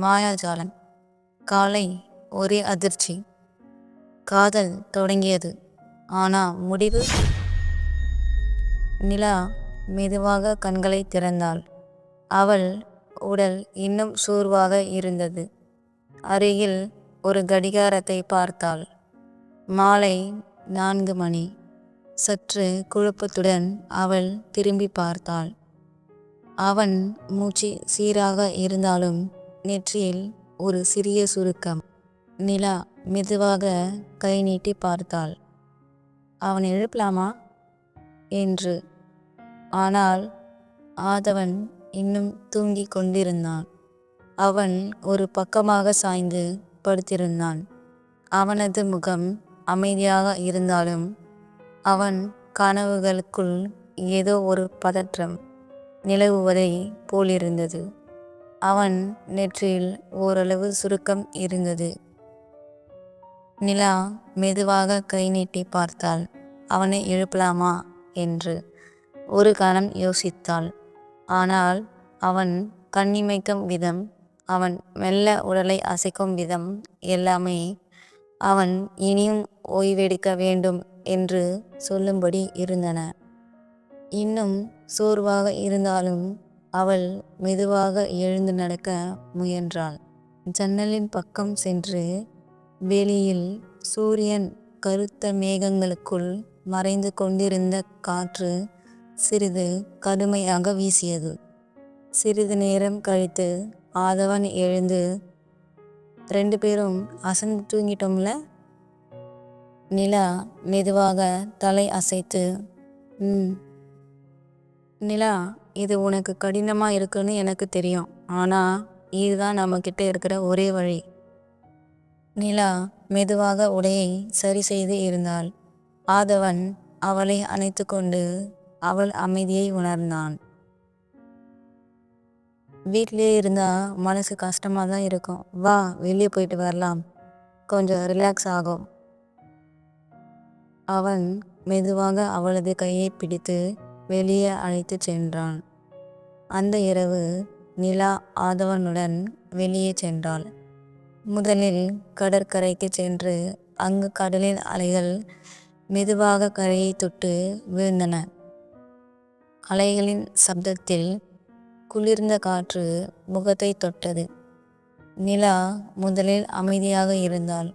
மாயாஜாலம். காலை ஒரே அதிர்ச்சி. காதல் தொடங்கியது. ஆனா முடிவு? நிலா மெதுவாக கண்களை திறந்தாள். அவள் உடல் இன்னும் சோர்வாக இருந்தது. அருகில் ஒரு கடிகாரத்தை பார்த்தாள். மாலை நான்கு மணி. சற்று குழப்பத்துடன் அவள் திரும்பி பார்த்தாள். அவன் மூச்சு சீராக இருந்தாலும் நெற்றியில் ஒரு சிறிய சுருக்கம். நிலா மெதுவாக கை நீட்டி பார்த்தாள். அவன் எழுப்பலாமா? என்று. ஆனால் ஆதவன் இன்னும் தூங்கிக் கொண்டிருந்தான். அவன் ஒரு பக்கமாக சாய்ந்து படுத்திருந்தான். அவனது முகம் அமைதியாக இருந்தாலும் அவன் கனவுகளுக்குள் ஏதோ ஒரு பதற்றம் நிலவுவதை போலிருந்தது. அவன் நெற்றியில் ஓரளவு சுருக்கம் இருந்தது. நிலா மெதுவாக கை நீட்டி பார்த்தாள். அவனை எழுப்பலாமா? என்று. ஒரு கணம் யோசித்தாள். ஆனால் அவன் கண்ணிமைக்கும் விதம் அவன் மெல்ல உடலை அசைக்கும் விதம் எல்லாமே அவன் இனியும் ஓய்வெடுக்க வேண்டும் என்று சொல்லும்படி இருந்தன. இன்னும் சோர்வாக இருந்தாலும் அவள் மெதுவாக எழுந்து நடக்க முயன்றாள். ஜன்னலின் பக்கம் சென்று வெளியில் சூரியன் கருத்த மேகங்களுக்குள் மறைந்து கொண்டிருந்த காற்று சிறிது கடுமையாக வீசியது. சிறிது நேரம் கழித்து ஆதவன் எழுந்து ரெண்டு பேரும் அசந்து தூங்கிட்டோம்ல? நிலா மெதுவாக தலை அசைத்து நிலா இது உனக்கு கடினமாக இருக்குன்னு எனக்கு தெரியும். ஆனால் இதுதான் நம்மக்கிட்ட இருக்கிற ஒரே வழி. நிலா மெதுவாக உடையை சரி செய்து இருந்தாள். ஆதவன் அவளை அணைத்து கொண்டு அவள் அமைதியை உணர்ந்தான். வீட்டிலேயே இருந்தால் மனசு கஷ்டமாக தான் இருக்கும். வா வெளியே போயிட்டு வரலாம். கொஞ்சம் ரிலாக்ஸ் ஆகும். அவன் மெதுவாக அவளது கையை பிடித்து வெளியே அழைத்து சென்றான் அந்த இரவு நிலா ஆதவனுடன் வெளியே சென்றாள். முதலில் கடற்கரைக்கு சென்று அங்கு கடலின் அலைகள் மெதுவாக கரையை தொட்டு விழுந்தன. அலைகளின் சப்தத்தில் குளிர்ந்த காற்று முகத்தை தொட்டது. நிலா முதலில் அமைதியாக இருந்தாள்.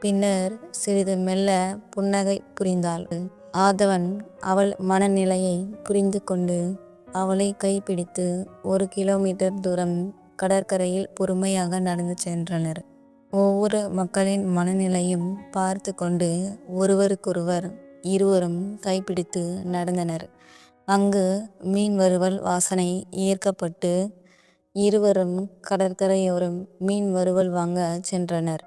பின்னர் சிறிது மெல்ல புன்னகை புரிந்தாள். ஆதவன் அவள் மனநிலையை புரிந்து கொண்டு அவளை கைப்பிடித்து ஒரு கிலோமீட்டர் தூரம் கடற்கரையில் பொறுமையாக நடந்து சென்றனர். ஒவ்வொரு மக்களின் மனநிலையும் பார்த்து கொண்டு ஒருவருக்கொருவர் இருவரும் கைப்பிடித்து நடந்தனர். அங்கு மீன் வறுவல் வாசனை ஏற்கப்பட்டு இருவரும் கடற்கரையோரம் மீன் வறுவல் வாங்க சென்றனர்.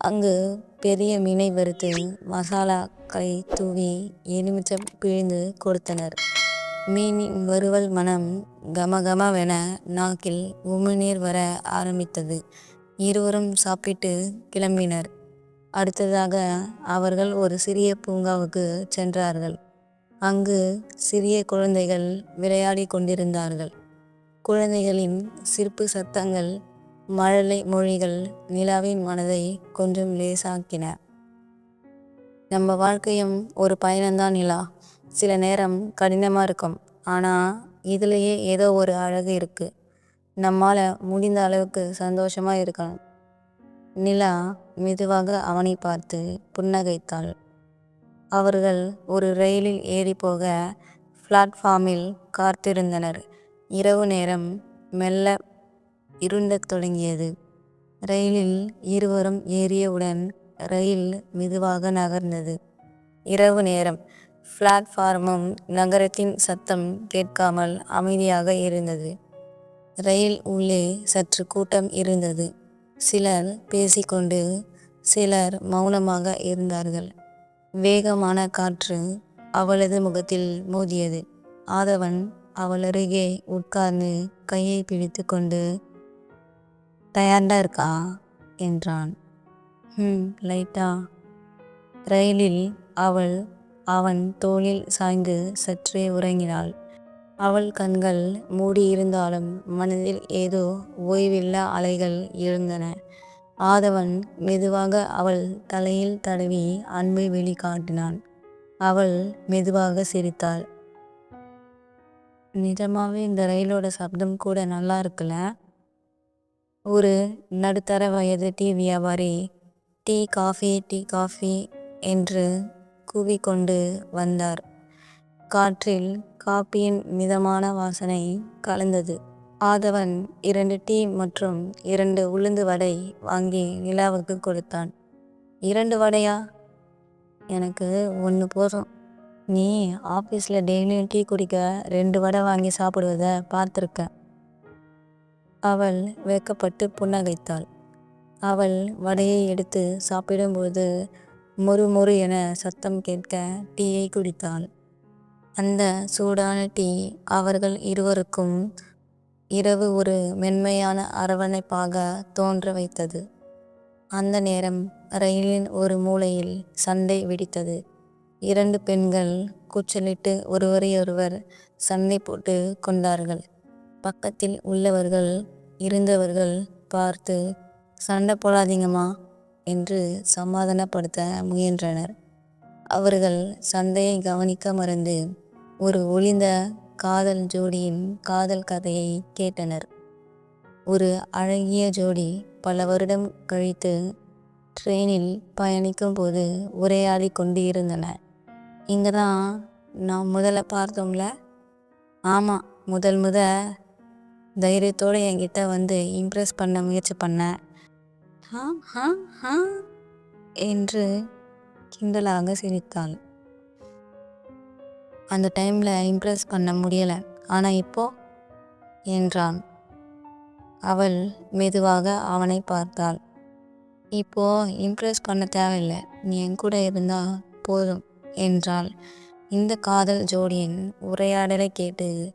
அங்கு பெரிய மீனை வறுத்து மசாலாக்களை தூவி எலுமிச்சம் பிழிந்து கொடுத்தனர். மீனின் வறுவல் மனம் கமகமவென நாக்கில் உமிழ்நீர் வர ஆரம்பித்தது. இருவரும் சாப்பிட்டு கிளம்பினர். அடுத்ததாக அவர்கள் ஒரு சிறிய பூங்காவுக்கு சென்றார்கள். அங்கு சிறிய குழந்தைகள் விளையாடி கொண்டிருந்தார்கள். குழந்தைகளின் சிரிப்பு சத்தங்கள் மழலை மொழிகள் நிலாவின் மனதை கொஞ்சம் லேசாக்கின. நம்ம வாழ்க்கையும் ஒரு பயணம்தான் நிலா. சில நேரம் கடினமாக இருக்கும். ஆனால் இதுலேயே ஏதோ ஒரு அழகு இருக்குது நம்மால் முடிந்த அளவுக்கு சந்தோஷமாக இருக்கணும் நிலா மெதுவாக அவனை பார்த்து புன்னகைத்தாள். அவர்கள் ஒரு ரயிலில் ஏறி போக பிளாட்ஃபார்மில் காத்திருந்தனர். இரவு நேரம் மெல்ல இருண்டத் தொடங்கியது. ரயிலில் இருவரும் ஏறியவுடன் ரயில் மெதுவாக நகர்ந்தது. இரவு நேரம். பிளாட்ஃபார்மும் நகரத்தின் சத்தம் கேட்காமல் அமைதியாக இருந்தது. ரயில் உள்ளே சற்று கூட்டம் இருந்தது. சிலர் பேசிக்கொண்டு சிலர் மௌனமாக இருந்தார்கள். வேகமான காற்று அவளது முகத்தில் மோதியது. ஆதவன் அவள் அருகே உட்கார்ந்து கையை பிடித்து கொண்டு தயார்டா இருக்கா என்றான் ம் லைட்டா ரயிலில் அவள் அவன் தோளில் சாய்ந்து சற்றே உறங்கினாள் அவள் கண்கள் மூடியிருந்தாலும் மனதில் ஏதோ ஓய்வில்லா அலைகள் இருந்தன ஆதவன் மெதுவாக அவள் தலையில் தடவி அன்பை வெளிக்காட்டினான். அவள் மெதுவாக சிரித்தாள். நிஜமாவே இந்த ரயிலோட சப்தம் கூட நல்லா இருக்குல்ல. ஒரு நடுத்தர வயது டீ வியாபாரி டீ காஃபி டீ காஃபி என்று கூவிக்கொண்டு வந்தார். காற்றில் காப்பியின் மிதமான வாசனை கலந்தது. ஆதவன் இரண்டு டீ மற்றும் இரண்டு உளுந்து வடை வாங்கி நிலாவுக்கு கொடுத்தான். இரண்டு வடையா? எனக்கு ஒன்று போதும். நீ ஆஃபீஸில் டெய்லியும் டீ குடிக்க ரெண்டு வடை வாங்கி சாப்பிடுவத பார்த்துருக்கேன் அவள் வெட்கப்பட்டு புன்னகைத்தாள். அவள் வடையை எடுத்து சாப்பிடும்போது மொறு மொறு என சத்தம் கேட்க டீயை குடித்தாள். அந்த சூடான டீ அவர்கள் இருவருக்கும் இரவு ஒரு மென்மையான அரவணைப்பாக தோன்ற வைத்தது. அந்த நேரம் ரயிலின் ஒரு மூலையில் சண்டை வெடித்தது. இரண்டு பெண்கள் கூச்சலிட்டு ஒருவரையொருவர் சண்டை போட்டு கொண்டார்கள். பக்கத்தில் உள்ளவர்கள் இருந்தவர்கள் பார்த்து சண்டை போடாதீங்கம்மா என்று சமாதானப்படுத்த முயன்றனர். அவர்கள் சண்டையை கவனிக்க மறந்து ஒரு ஒளிந்த காதல் ஜோடியின் காதல் கதையை கேட்டனர். ஒரு அழகிய ஜோடி பல வருடம் கழித்து ட்ரெயினில் பயணிக்கும் போது உரையாடிக் இங்கே இங்கதான் நாம் முதல்ல பார்த்தோம்ல. ஆமா முதல் முத தைரியத்தோட என்கிட்ட வந்து இம்ப்ரெஸ் பண்ண முயற்சி பண்ண. ஹா ஹா ஹா என்று கிண்டலாக சிரித்தாள். அந்த டைம்ல இம்ப்ரெஸ் பண்ண முடியல. ஆனா இப்போ? என்றான். அவள் மெதுவாக அவனை பார்த்தாள். இப்போ இம்ப்ரெஸ் பண்ண தேவையில்ல. நீ என்கூட இருந்தா போதும் என்றாள். இந்த காதல் ஜோடியின் உரையாடலைக் கேட்டு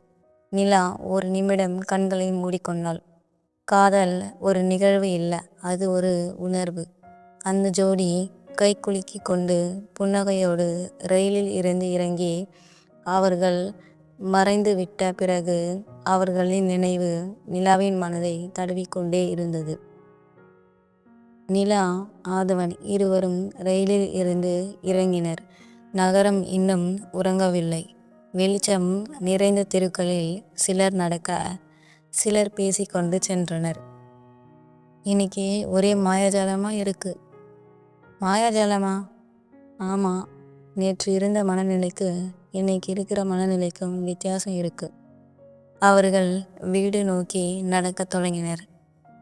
நிலா ஒரு நிமிடம் கண்களை மூடிக்கொண்டாள். காதல் ஒரு நிகழ்வு இல்லை அது ஒரு உணர்வு. அந்த ஜோடி கைகுலுக்கிக் கொண்டு புன்னகையோடு ரயிலில் இருந்து இறங்கி அவர்கள் மறைந்து விட்ட பிறகு அவர்களின் நினைவு நிலாவின் மனதை தடவிக்கொண்டே இருந்தது. நிலா ஆதவன் இருவரும் ரயிலில் இருந்து இறங்கினர். நகரம் இன்னும் உறங்கவில்லை. வெளிச்சம் நிறைந்த தெருக்களில் சிலர் நடக்க சிலர் பேசிக்கொண்டு சென்றனர். இன்னைக்கு ஒரே மாயாஜாலமா இருக்கு. மாயாஜாலமா? ஆமா நேற்று இருந்த மனநிலைக்கு இன்னைக்கு இருக்கிற மனநிலைக்கும் வித்தியாசம் இருக்கு. அவர்கள் வீடு நோக்கி நடக்கத் தொடங்கினர்.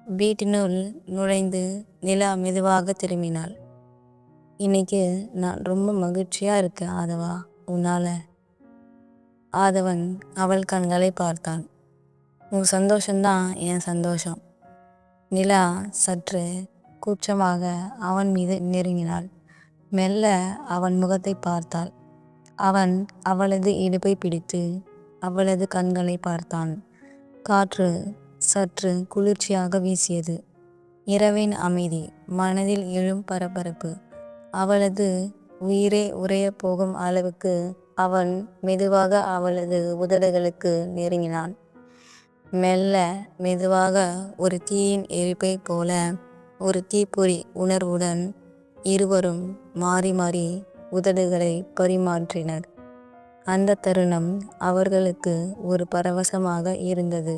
வீட்டினுள் நுழைந்து நிலா மெதுவாக திரும்பினாள். இன்னைக்கு நான் ரொம்ப மகிழ்ச்சியா இருக்கேன் ஆதவா. உன்னால. ஆதவன் அவள் கண்களைப் பார்த்தான். உன் சந்தோஷம்தான் என் சந்தோஷம். நிலா சற்று கூச்சமாக அவன் மீது நெருங்கினாள். மெல்ல அவன் முகத்தை பார்த்தாள். அவன் அவளது இடுப்பைப் பிடித்து அவளது கண்களை பார்த்தான். காற்று சற்று குளிர்ச்சியாக வீசியது. இரவின் அமைதி. மனதில் எழும் பரபரப்பு. அவளது உயிரே உறைய போகும் அளவுக்கு அவன் மெதுவாக அவளது உதடுகளுக்கு நெருங்கினான். மெல்ல மெதுவாக ஒரு தீயின் எரிப்பைப் போல ஒரு தீப்பொறி உணர்வுடன் இருவரும் மாறி மாறி உதடுகளை பரிமாற்றினர். அந்த தருணம் அவர்களுக்கு ஒரு பரவசமாக இருந்தது.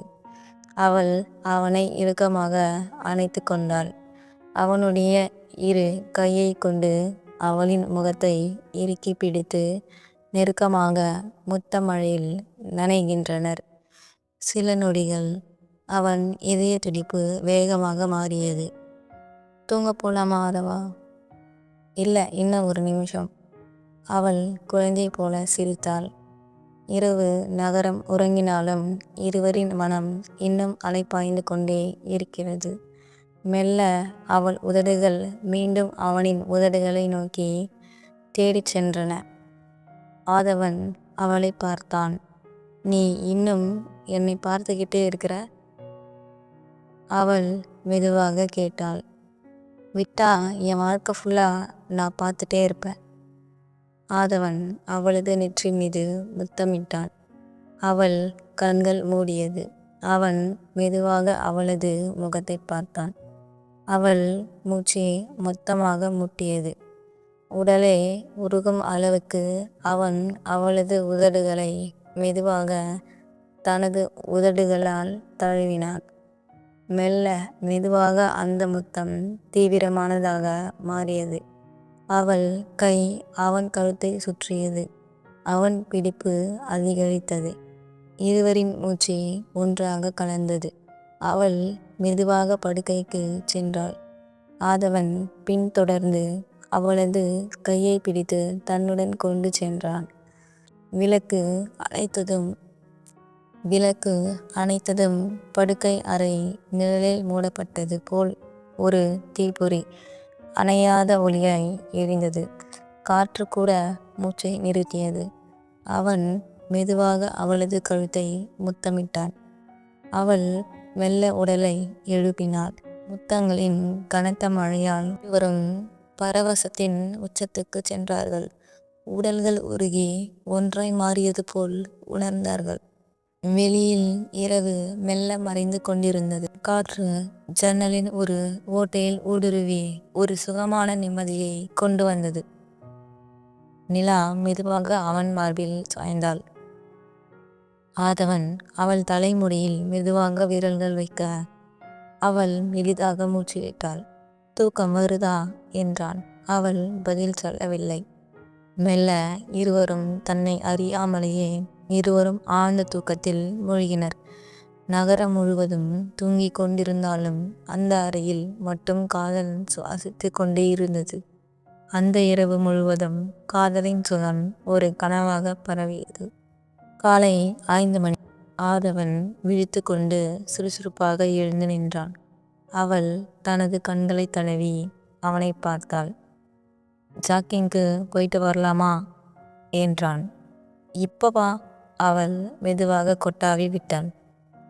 அவள் அவனை இறுக்கமாக அணைத்து கொண்டாள். அவனுடைய இரு கையை கொண்டு அவளின் முகத்தை இறுக்கிப் பிடித்து நெருக்கமாக முத்தமழையில் நனைகின்றனர். சில நொடிகள் அவன் இதய துடிப்பு வேகமாக மாறியது. தூங்க போலாமா ஆதவா? இல்லை இன்னும் ஒரு நிமிஷம். அவள் குழந்தை போல சிரித்தாள். இரவு நகரம் உறங்கினாலும் இருவரின் மனம் இன்னும் அலைப்பாய்ந்து கொண்டே இருக்கிறது. மெல்ல அவள் உதடுகள் மீண்டும் அவனின் உதடுகளை நோக்கி தேடிச் சென்றன. ஆதவன் அவளை பார்த்தான். நீ இன்னும் என்னை பார்த்துக்கிட்டே இருக்கிற? அவள் மெதுவாக கேட்டாள். விட்டா என் வாழ்க்கை ஃபுல்லாக நான் பார்த்துட்டே இருப்பேன். ஆதவன் அவளது நெற்றி மீது முத்தமிட்டான். அவள் கண்கள் மூடியது அவன் மெதுவாக அவளது முகத்தை பார்த்தான் அவள் மூச்சு மொத்தமாக முட்டியது. உடலை உருகும் அளவுக்கு அவன் அவளது உதடுகளை மெதுவாக தனது உதடுகளால் தழுவினான். மெல்ல மெதுவாக அந்த முத்தம் தீவிரமானதாக மாறியது. அவள் கை அவன் கழுத்தை சுற்றியது. அவன் பிடிப்பு அதிகரித்தது. இருவரின் மூச்சு ஒன்றாக கலந்தது. அவள் மெதுவாக படுக்கைக்கு சென்றாள். ஆதவன் பின்தொடர்ந்து அவளது கையை பிடித்து தன்னுடன் கொண்டு சென்றான். விளக்கு அணைத்ததும் விளக்கு அணைத்ததும் படுக்கை அறை நிழலில் மூடப்பட்டது போல் ஒரு தீப்பொறி அணையாத ஒளியாய் எரிந்தது. காற்று கூட மூச்சை நிறுத்தியது. அவன் மெதுவாக அவளது கழுத்தை முத்தமிட்டான். அவள் மெல்ல உடலை எழுப்பினாள் முத்தங்களின் கனத்த மழையால் இவரும் பரவசத்தின் உச்சத்துக்கு சென்றார்கள். உடல்கள் உருகி ஒன்றாய் மாறியது போல் உணர்ந்தார்கள். வெளியில் இரவு மெல்ல மறைந்து கொண்டிருந்தது. காற்று ஜன்னலின் ஒரு ஓட்டையில் ஊடுருவி ஒரு சுகமான நிம்மதியை கொண்டு வந்தது. நிலா மெதுவாக அவன் மார்பில் சாய்ந்தாள். ஆதவன் அவள் தலைமுடியில் மெதுவாக விரல்கள் வைக்க அவள் மெலிதாக மூச்சிலிட்டாள் தூக்கம் வருதா? என்றான். அவள் பதில் சொல்லவில்லை. மெல்ல இருவரும் தன்னை அறியாமலேயே இருவரும் ஆழ்ந்த தூக்கத்தில் மூழ்கினர். நகரம் முழுவதும் தூங்கிக் கொண்டிருந்தாலும் அந்த அறையில் மட்டும் காதல் சுவாசித்து கொண்டே இருந்தது. அந்த இரவு முழுவதும் காதலின் சுகம் ஒரு கனவாக பரவியது. காலை ஐந்து மணி. ஆதவன் விழித்து கொண்டு சுறுசுறுப்பாக எழுந்து நின்றான். அவள் தனது கண்களை தழுவி அவனை பார்த்தாள். ஜாக்கிங்க்கு போயிட்டு வரலாமா? என்றான். இப்பவா அவள் மெதுவாக கொட்டாவி விட்டாள்.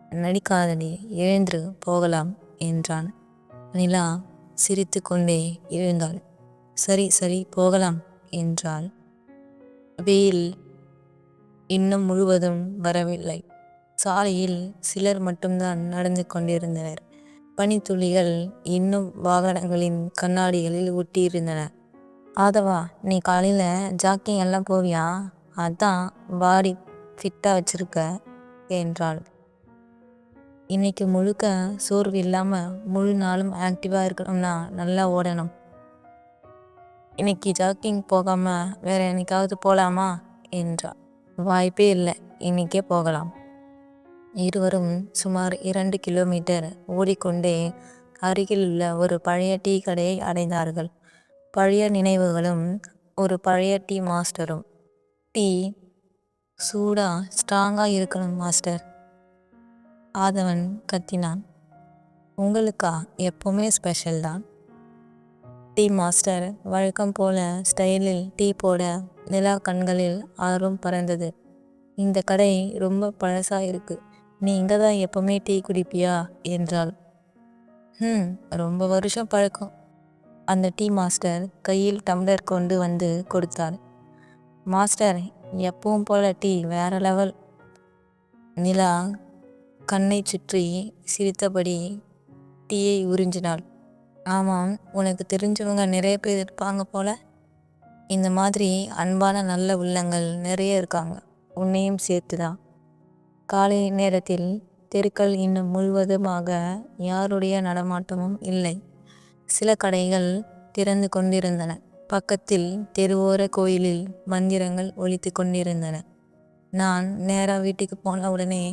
நடிக்காதடி எழுந்து போகலாம் என்றான். நிலா சிரித்து கொண்டே எழுந்தாள். சரி சரி போகலாம் என்றாள். வெயில் இன்னும் முழுவதும் வரவில்லை. சாலையில் சிலர் மட்டும்தான் நடந்து கொண்டிருந்தனர். பனித்துளிகள் இன்னும் வாகனங்களின் கண்ணாடிகளில் ஒட்டியிருந்தன. ஆதவா நீ காலையில் ஜாக்கிங் எல்லாம் போவியா? அதான் பாடி ஃபிட்டாக வச்சுருக்க என்றாள். இன்னைக்கு முழுக்க சோர்வு இல்லாமல் முழு நாளும் ஆக்டிவாக இருக்கணும்னா நல்லா ஓடணும். இன்னைக்கு ஜாக்கிங் போகாமல் வேற என்னைக்காவது போகலாமா என்றாள். வாய்ப்பே இல்லை. இன்னைக்கே போகலாம். இருவரும் சுமார் இரண்டு கிலோமீட்டர் ஓடிக்கொண்டே அருகில் உள்ள ஒரு பழைய டீ கடையை அடைந்தார்கள். பழைய நினைவுகளும் ஒரு பழைய டீ மாஸ்டரும். டீ சூடாக ஸ்ட்ராங்காக இருக்கணும் மாஸ்டர். ஆதவன் கத்தினான். உங்களுக்கா? எப்போவுமே ஸ்பெஷல் தான் டீ மாஸ்டர் வழக்கம் போல ஸ்டைலில் டீ போட நிலா கண்களில் ஆர்வம் பறந்தது. இந்த கடை ரொம்ப பழசாக இருக்கு. நீ இங்கே தான் எப்போவுமே டீ குடிப்பியா? என்றாள். ம் ரொம்ப வருஷம் பழக்கம். அந்த டீ மாஸ்டர் கையில் டம்ளர் கொண்டு வந்து கொடுத்தார். மாஸ்டர் எப்பவும் போல டீ வேற லெவல். நிலா கண்ணை சுற்றி சிரித்தபடி டீயை உறிஞ்சினாள். ஆமாம் உனக்கு தெரிஞ்சவங்க நிறைய பேர் இருப்பாங்க போல. இந்த மாதிரி அன்பான நல்ல உள்ளங்கள் நிறைய இருக்காங்க. உன்னையும் சேர்த்து தான் காலை நேரத்தில் தெருக்கள் இன்னும் முழுவதுமாக யாருடைய நடமாட்டமும் இல்லை. சில கடைகள் திறந்து கொண்டிருந்தன. பக்கத்தில் தெருவோர கோயிலில் மந்திரங்கள் ஒழித்து கொண்டிருந்தன. நான் நேராக வீட்டுக்கு போன உடனே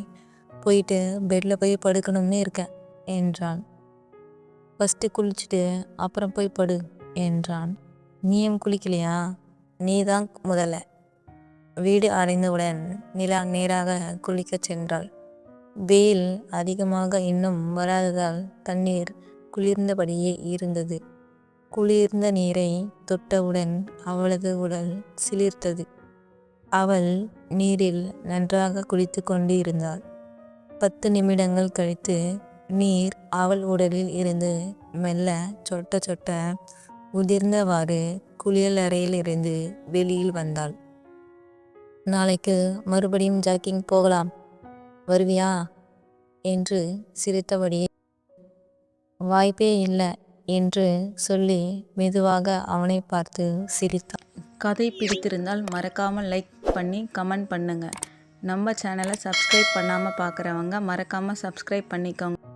போயிட்டு பெட்டில் போய் படுக்கணும்னு இருக்கேன் என்றான். ஃபஸ்ட்டு குளிச்சுட்டு அப்புறம் போய் படு என்றான். நீயும் குளிக்கலையா? நீ தான் முதல்ல. வீடு அடைந்தவுடன் நிலா நேராக குளிக்கச் சென்றாள். வெயில் அதிகமாக இன்னும் வராததால் தண்ணீர் குளிர்ந்தபடியே இருந்தது. குளிர்ந்த நீரை தொட்டவுடன் அவளது உடல் சிலிர்த்தது. அவள் நீரில் நன்றாக குளித்து கொண்டு இருந்தாள் பத்து நிமிடங்கள் கழித்து நீர் அவள் உடலில் இருந்து மெல்ல சொட்ட சொட்ட உதிர்ந்தவாறு குளியலறையிலிருந்து வெளியில் வந்தாள். நாளைக்கு மறுபடியும் ஜாக்கிங் போகலாம் வருவியா? என்று சிரித்தபடியே. வாய்ப்பே இல்லை என்று சொல்லி மெதுவாக அவனை பார்த்து சிரித்தான் கதை பிடித்திருந்தால் மறக்காமல் லைக் பண்ணி கமெண்ட் பண்ணுங்கள் நம்ம சேனலை சப்ஸ்கிரைப் பண்ணாமல் பார்க்குறவங்க மறக்காமல் சப்ஸ்கிரைப் பண்ணிக்கோங்க.